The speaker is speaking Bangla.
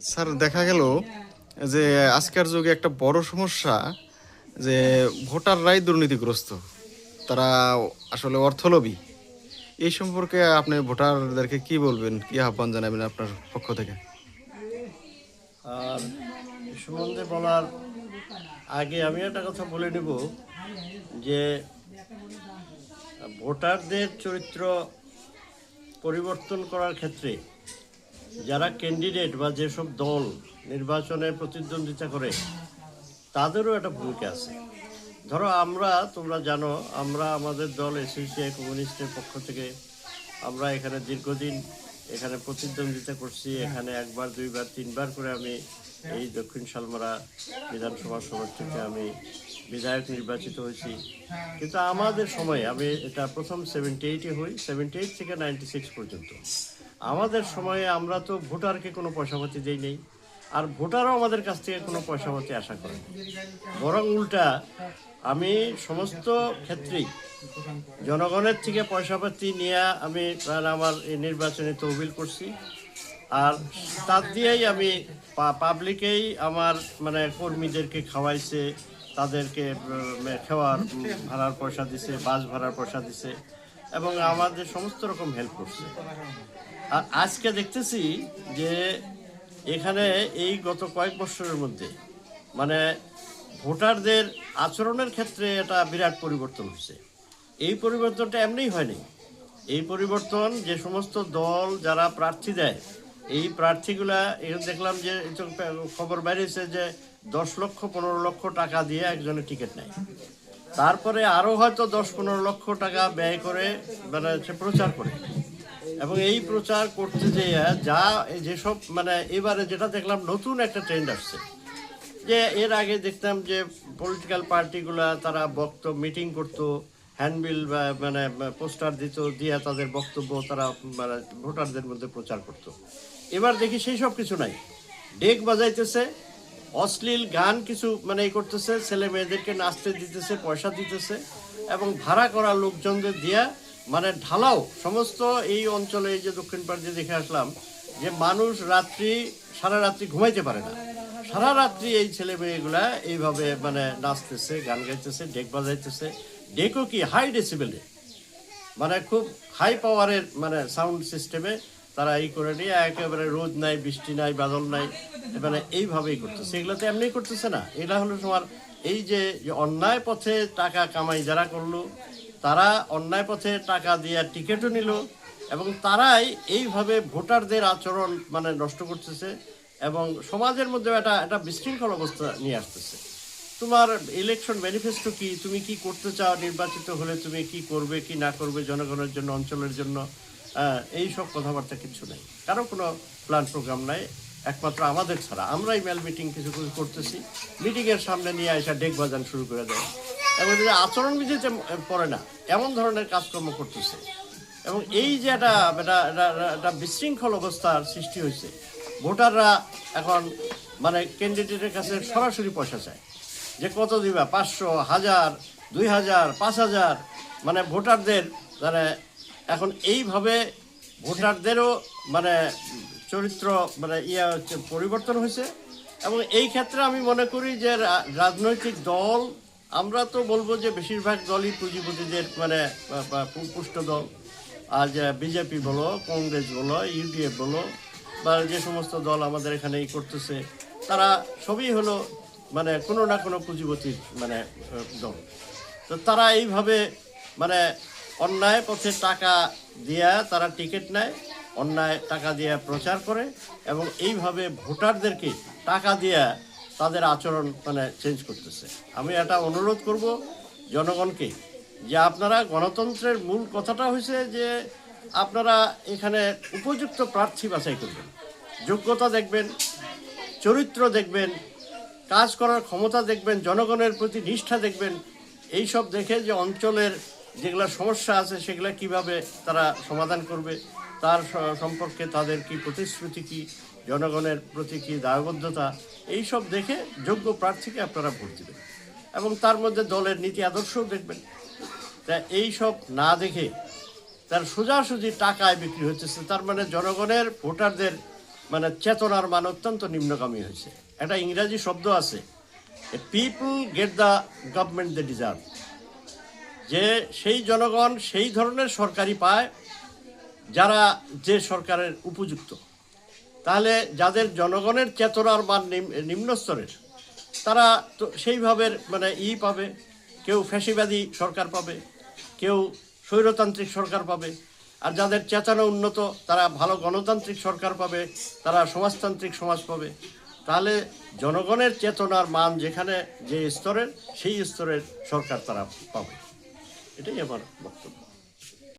স্যার, দেখা গেল যে আজকের যুগে একটা বড় সমস্যা যে ভোটাররাই দুর্নীতিগ্রস্ত। তারা আসলে অর্থলোভী। এই সম্পর্কে আপনি ভোটারদেরকে কি বলবেন? কি আহ্বান জানাবেন আপনার পক্ষ থেকে? আর সম্বন্ধে বলার আগে আমি একটা কথা বলে নেব যে ভোটারদের চরিত্র পরিবর্তন করার ক্ষেত্রে যারা ক্যান্ডিডেট বা যেসব দল নির্বাচনে প্রতিদ্বন্দ্বিতা করে, তাদেরও একটা ভূমিকা আছে। ধরো আমরা, তোমরা জানো, আমরা আমাদের দল এসএসিআই কমিউনিস্টের পক্ষ থেকে আমরা এখানে দীর্ঘদিন এখানে প্রতিদ্বন্দ্বিতা করছি। এখানে একবার, দুইবার, তিনবার করে আমি এই দক্ষিণ শালমারা বিধানসভা সভা থেকে আমি বিধায়ক নির্বাচিত হয়েছি। কিন্তু আমাদের সময়, আমি এটা প্রথম সেভেন্টি এইটে হই সেভেন্টি এইট থেকে নাইনটি সিক্স পর্যন্ত। আমাদের সময়ে আমরা তো ভোটারকে কোনো পয়সাপাতি দেই নেই, আর ভোটারও আমাদের কাছ থেকে কোনো পয়সাপাতি আশা করে বরং উল্টা, আমি সমস্ত ক্ষেত্রেই জনগণের থেকে পয়সাপাতি নিয়ে আমি আমার এই নির্বাচনে তহবিল করছি, আর তার দিয়েই আমি পাবলিকেই আমার মানে কর্মীদেরকে খাওয়াইছে, তাদেরকে খাওয়ার ভাড়ার পয়সা দিছে, বাস ভাড়ার পয়সা দিছে। এবং আমাদের সমস্ত রকম হেল্প করছে। আর আজকে দেখতেছি যে এখানে এই গত কয়েক বছরের মধ্যে মানে ভোটারদের আচরণের ক্ষেত্রে এটা বিরাট পরিবর্তন হচ্ছে এই পরিবর্তনটা এমনিই হয়নি। এই পরিবর্তন যে সমস্ত দল যারা প্রার্থী দেয়, এই প্রার্থীগুলা দেখলাম যে খবর বেরিয়েছে যে দশ লক্ষ, পনেরো লক্ষ টাকা দিয়ে একজনের টিকিট নেয়। তারপরে আরও হয়তো দশ পনেরো লক্ষ টাকা ব্যয় করে মানে প্রচার করে। এবং এই প্রচার করতে যেয়ে যা যেসব মানে এবারে যেটা দেখলাম নতুন একটা ট্রেন্ড আসছে, যে এর আগে দেখতাম যে পলিটিক্যাল পার্টিগুলা তারা বক্তব্য মিটিং করতো হ্যান্ডবিল বা মানে পোস্টার দিত, দিয়ে তাদের বক্তব্য তারা মানে ভোটারদের মধ্যে প্রচার করতো। এবার দেখি সেই সব কিছু নাই। ডেক বাজাইতেছে অশ্লীল গান কিছু মানে করতেছে, ছেলে মেয়েদেরকে নাচতে দিতেছে, পয়সা দিতেছে, এবং ভাড়া করা লোকজনদের দিয়া মানে ঢালাও, সমস্ত এই অঞ্চলে, এই যে দক্ষিণ পাড়ে দেখে আসলাম, যে মানুষ রাত্রি, সারা রাত্রি ঘুমাইতে পারে না। সারা রাত্রি এই ছেলে মেয়েগুলা এইভাবে মানে নাচতেছে, গান গাইতেছে, ডেক বাজাইতেছে। ডেকও কি হাই ডেসিবেলে মানে খুব হাই পাওয়ারের মানে সাউন্ড সিস্টেমে তারা এই করে নিয়ে একেবারে রোদ নাই, বৃষ্টি নাই, বাদল নাই মানে এইভাবেই করতেছে। এগুলো তো এমনি করতেছে না। এটা হলো তোমার এই যে অন্যায় পথে টাকা কামাই যারা করল, তারা অন্যায় পথে টাকা দিয়ে টিকিটও নিল এবং তারাই এইভাবে ভোটারদের আচরণ মানে নষ্ট করতেছে এবং সমাজের মধ্যে একটা একটা বিশৃঙ্খল অবস্থা নিয়ে আসতেছে। তোমার ইলেকশন ম্যানিফেস্টো কি? তুমি কি করতে চাও নির্বাচিত হলে তুমি কি করবে, কি না করবে জনগণের জন্য, অঞ্চলের জন্য? এই সব কথাবার্তা কিছু নেই। কারও কোনো প্ল্যান প্রোগ্রাম নাই, একমাত্র আমাদের ছাড়া। আমরাই মেল মিটিং কিছু কিছু করতেছি। মিটিংয়ের সামনে নিয়ে আসা ডেক বাজান শুরু করে দেয়। এবং যে আচরণবিধিতে পড়ে না, এমন ধরনের কাজকর্ম করতেছে। এবং এই যে একটা একটা বিশৃঙ্খল অবস্থার সৃষ্টি হয়েছে, ভোটাররা এখন মানে ক্যান্ডিডেটের কাছে সরাসরি পয়সা চায়। যে কত দিবা? পাঁচশো, হাজার, দুই হাজার, পাঁচ হাজার মানে ভোটারদের মানে এখন এইভাবে ভোটারদেরও মানে চরিত্র মানে ইয়া হচ্ছে পরিবর্তন হয়েছে। এবং এই ক্ষেত্রে আমি মনে করি যে রাজনৈতিক দল, আমরা তো বলব যে বেশিরভাগ দলই পুঁজিপতিদের মানে পুষ্ট দল। আর যে বিজেপি বলো, কংগ্রেস বলো, ইউডিএফ বলো, বা যে সমস্ত দল আমাদের এখানে এই করতেছে, তারা সবই হলো মানে কোনো না কোনো পুঁজিপতির মানে দল। তো তারা এইভাবে মানে অন্যায় পথে টাকা দিয়া তারা টিকিট নেয়, অন্যায় টাকা দিয়ে প্রচার করে এবং এইভাবে ভোটারদেরকে টাকা দিয়া তাদের আচরণ মানে চেঞ্জ করতেছে। আমি এটা অনুরোধ করব জনগণকে যে আপনারা গণতন্ত্রের মূল কথাটা হয়েছে যে আপনারা এখানে উপযুক্ত প্রার্থী বাছাই করবেন, যোগ্যতা দেখবেন, চরিত্র দেখবেন, কাজ করার ক্ষমতা দেখবেন, জনগণের প্রতি নিষ্ঠা দেখবেন এই সব দেখে যে অঞ্চলের যেগুলা সমস্যা আছে, সেগুলো কীভাবে তারা সমাধান করবে, তার সম্পর্কে তাদের কি প্রতিশ্রুতি কি, জনগণের প্রতি কি দায়বদ্ধতা এই সব দেখে যোগ্য প্রার্থীকে আপনারা ভোট দেবেন এবং তার মধ্যে দলের নীতি আদর্শও দেখবেন। তা এই সব না দেখে তার সোজাসুজি টাকায় বিক্রি হচ্ছে তার মানে জনগণের ভোটারদের মানে চেতনার মান অত্যন্ত নিম্নগামী হয়েছে। একটা ইংরাজি শব্দ আছে people get the government they deserve যে সেই জনগণ সেই ধরনের সরকারি পায় যারা যে সরকারের উপযুক্ত। তাহলে যাদের জনগণের চেতনার মান নিম- নিম্ন স্তরের, তারা তো সেইভাবে মানে ই পাবে, কেউ ফ্যাসিবাদী সরকার পাবে, কেউ স্বৈরতান্ত্রিক সরকার পাবে, আর যাদের চেতনা উন্নত, তারা ভালো গণতান্ত্রিক সরকার পাবে, তারা সমাজতান্ত্রিক সমাজ পাবে। তাহলে জনগণের চেতনার মান যেখানে যে স্তরের, সেই স্তরের সরকার তারা পাবে। এটাই আমার বক্তব্য।